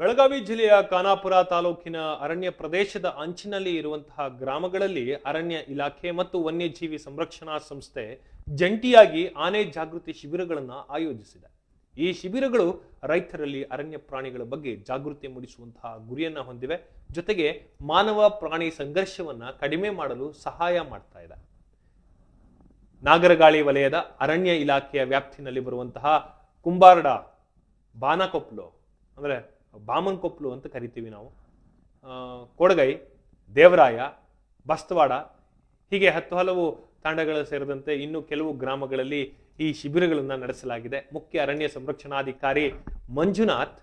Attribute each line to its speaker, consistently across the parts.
Speaker 1: ಬೆಳಗಾವಿ ಜಿಲ್ಲೆಯ ಖಾನಾಪುರ ತಾಲೂಕಿನ ಅರಣ್ಯ ಪ್ರದೇಶದ ಅಂಚಿನಲ್ಲಿ ಇರುವಂತಹ ಗ್ರಾಮಗಳಲ್ಲಿ ಅರಣ್ಯ ಇಲಾಖೆ ಮತ್ತು ವನ್ಯಜೀವಿ ಸಂರಕ್ಷಣಾ ಸಂಸ್ಥೆ ಜಂಟಿಯಾಗಿ ಆನೆ ಜಾಗೃತಿ ಶಿಬಿರಗಳನ್ನು ಆಯೋಜಿಸಿದೆ. ಈ ಶಿಬಿರಗಳು ರೈತರಲ್ಲಿ ಅರಣ್ಯ ಪ್ರಾಣಿಗಳ ಬಗ್ಗೆ ಜಾಗೃತಿ ಮೂಡಿಸುವಂತಹ ಗುರಿಯನ್ನು ಹೊಂದಿವೆ. ಜೊತೆಗೆ ಮಾನವ ಪ್ರಾಣಿ ಸಂಘರ್ಷವನ್ನು ಕಡಿಮೆ ಮಾಡಲು ಸಹಾಯ ಮಾಡ್ತಾ ಇದೆ. ನಾಗರಗಾಳಿ ವಲಯದ ಅರಣ್ಯ ಇಲಾಖೆಯ ವ್ಯಾಪ್ತಿನಲ್ಲಿ ಬರುವಂತಹ ಕುಂಬಾರ್ಡ, ಬಾನಕೊಪ್ಲು, ಅಂದರೆ ಬಾಮನ್ಕೊಪ್ಲು ಅಂತ ಕರಿತೀವಿ ನಾವು. ಕೊಡಗೈ, ದೇವರಾಯ, ಬಸ್ತವಾಡ, ಹೀಗೆ ಹತ್ತು ಹಲವು ತಾಂಡಗಳು ಸೇರಿದಂತೆ ಇನ್ನೂ ಕೆಲವು ಗ್ರಾಮಗಳಲ್ಲಿ ಈ ಶಿಬಿರಗಳನ್ನು ನಡೆಸಲಾಗಿದೆ. ಮುಖ್ಯ ಅರಣ್ಯ ಸಂರಕ್ಷಣಾಧಿಕಾರಿ ಮಂಜುನಾಥ್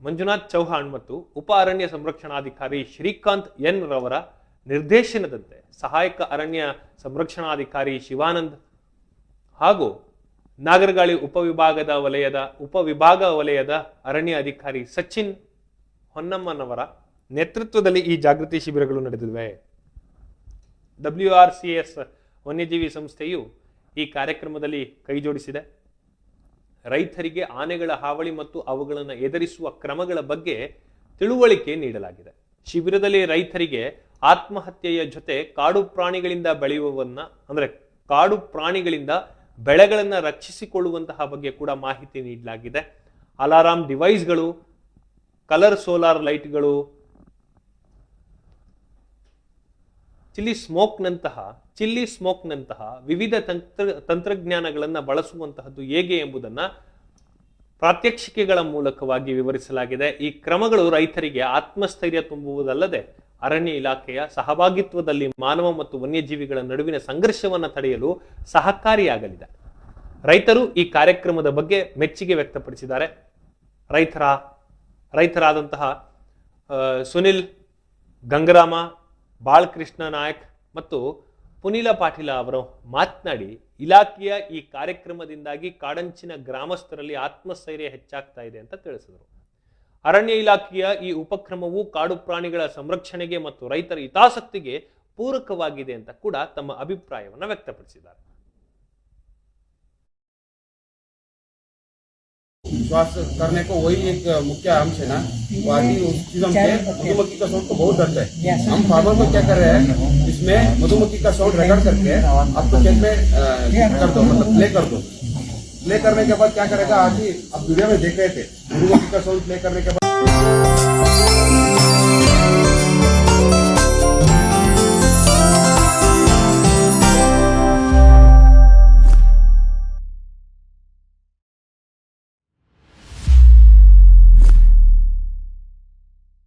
Speaker 1: ಮಂಜುನಾಥ್ ಚೌಹಾಣ್ ಮತ್ತು ಉಪ ಅರಣ್ಯ ಸಂರಕ್ಷಣಾಧಿಕಾರಿ ಶ್ರೀಕಾಂತ್ ಎನ್ ರವರ ನಿರ್ದೇಶನದಂತೆ ಸಹಾಯಕ ಅರಣ್ಯ ಸಂರಕ್ಷಣಾಧಿಕಾರಿ ಶಿವಾನಂದ್ ಹಾಗೂ ನಾಗರಗಾಳಿ ಉಪವಿಭಾಗದ ವಲಯದ, ಉಪವಿಭಾಗ ವಲಯದ ಅರಣ್ಯ ಅಧಿಕಾರಿ ಸಚಿನ್ ಹೊನ್ನಮ್ಮನವರ ನೇತೃತ್ವದಲ್ಲಿ ಈ ಜಾಗೃತಿ ಶಿಬಿರಗಳು ನಡೆದಿವೆ. ಡಬ್ಲ್ಯೂ ಆರ್ ಸಿ ಎಸ್ ವನ್ಯಜೀವಿ ಸಂಸ್ಥೆಯು ಈ ಕಾರ್ಯಕ್ರಮದಲ್ಲಿ ಕೈಜೋಡಿಸಿದೆ ರೈತರಿಗೆ ಆನೆಗಳ ಹಾವಳಿ ಮತ್ತು ಅವುಗಳನ್ನು ಎದುರಿಸುವ ಕ್ರಮಗಳ ಬಗ್ಗೆ ತಿಳುವಳಿಕೆ ನೀಡಲಾಗಿದೆ. ಶಿಬಿರದಲ್ಲಿ ರೈತರಿಗೆ ಆತ್ಮಹತ್ಯೆಯ ಜೊತೆ ಕಾಡು ಪ್ರಾಣಿಗಳಿಂದ ಬೆಳೆಯುವವನ್ನ, ಅಂದ್ರೆ ಕಾಡು ಪ್ರಾಣಿಗಳಿಂದ ಬೆಳೆಗಳನ್ನು ರಕ್ಷಿಸಿಕೊಳ್ಳುವಂತಹ ಬಗ್ಗೆ ಕೂಡ ಮಾಹಿತಿ ನೀಡಲಾಗಿದೆ. ಅಲಾರಾಮ್ ಡಿವೈಸ್ಗಳು, ಕಲರ್ ಸೋಲಾರ್ ಲೈಟ್ಗಳು, ಚಿಲ್ಲಿ ಸ್ಮೋಕ್ನಂತಹ ಚಿಲ್ಲಿ ಸ್ಮೋಕ್ನಂತಹ ವಿವಿಧ ತಂತ್ರ, ತಂತ್ರಜ್ಞಾನಗಳನ್ನು ಬಳಸುವಂತಹದ್ದು ಹೇಗೆ ಎಂಬುದನ್ನು ಪ್ರಾತ್ಯಕ್ಷಿಕೆಗಳ ಮೂಲಕವಾಗಿ ವಿವರಿಸಲಾಗಿದೆ. ಈ ಕ್ರಮಗಳು ರೈತರಿಗೆ ಆತ್ಮಸ್ಥೈರ್ಯ ತುಂಬುವುದಲ್ಲದೆ ಅರಣ್ಯ ಇಲಾಖೆಯ ಸಹಭಾಗಿತ್ವದಲ್ಲಿ ಮಾನವ ಮತ್ತು ವನ್ಯಜೀವಿಗಳ ನಡುವಿನ ಸಂಘರ್ಷವನ್ನು ತಡೆಯಲು ಸಹಕಾರಿಯಾಗಲಿದೆ. ರೈತರು ಈ ಕಾರ್ಯಕ್ರಮದ ಬಗ್ಗೆ ಮೆಚ್ಚುಗೆ ವ್ಯಕ್ತಪಡಿಸಿದ್ದಾರೆ. ರೈತರ, ರೈತರಾದಂತಹ ಸುನಿಲ್ ಗಂಗರಾಮ ಬಾಳಕೃಷ್ಣ ನಾಯಕ್ ಮತ್ತು ಪುನೀಲ ಪಾಟೀಲ ಅವರು ಮಾತನಾಡಿ, ಇಲಾಖೆಯ ಈ ಕಾರ್ಯಕ್ರಮದಿಂದಾಗಿ ಕಾಡಂಚಿನ ಗ್ರಾಮಸ್ಥರಲ್ಲಿ ಆತ್ಮಸ್ಥೈರ್ಯ ಹೆಚ್ಚಾಗ್ತಾ ಇದೆ ಅಂತ ತಿಳಿಸಿದರು. ಅರಣ್ಯ ಇಲಾಖೆಯ ಈ ಉಪಕ್ರಮವು ಕಾಡು ಪ್ರಾಣಿಗಳ ಸಂರಕ್ಷಣೆಗೆ ಮತ್ತು ರೈತರ ಹಿತಾಸಕ್ತಿಗೆ ಪೂರಕವಾಗಿದೆ ಅಂತ ಕೂಡ ತಮ್ಮ ಅಭಿಪ್ರಾಯವನ್ನು ವ್ಯಕ್ತಪಡಿಸಿದ್ದಾರೆ
Speaker 2: विश्वास करने को वही एक मुख्य अंश है ना वादी उस चीज से मधुमक्खी का साउंड को बहुत डरता है हम फार्मर को क्या कर रहे हैं इसमें मधुमक्खी का साउंड रिकॉर्ड करके आपको खेत में अ, कर दो मतलब प्ले कर दो प्ले करने के बाद क्या करेगा आज ही आप वीडियो में देख रहे थे का सॉन्ग प्ले करने के बाद।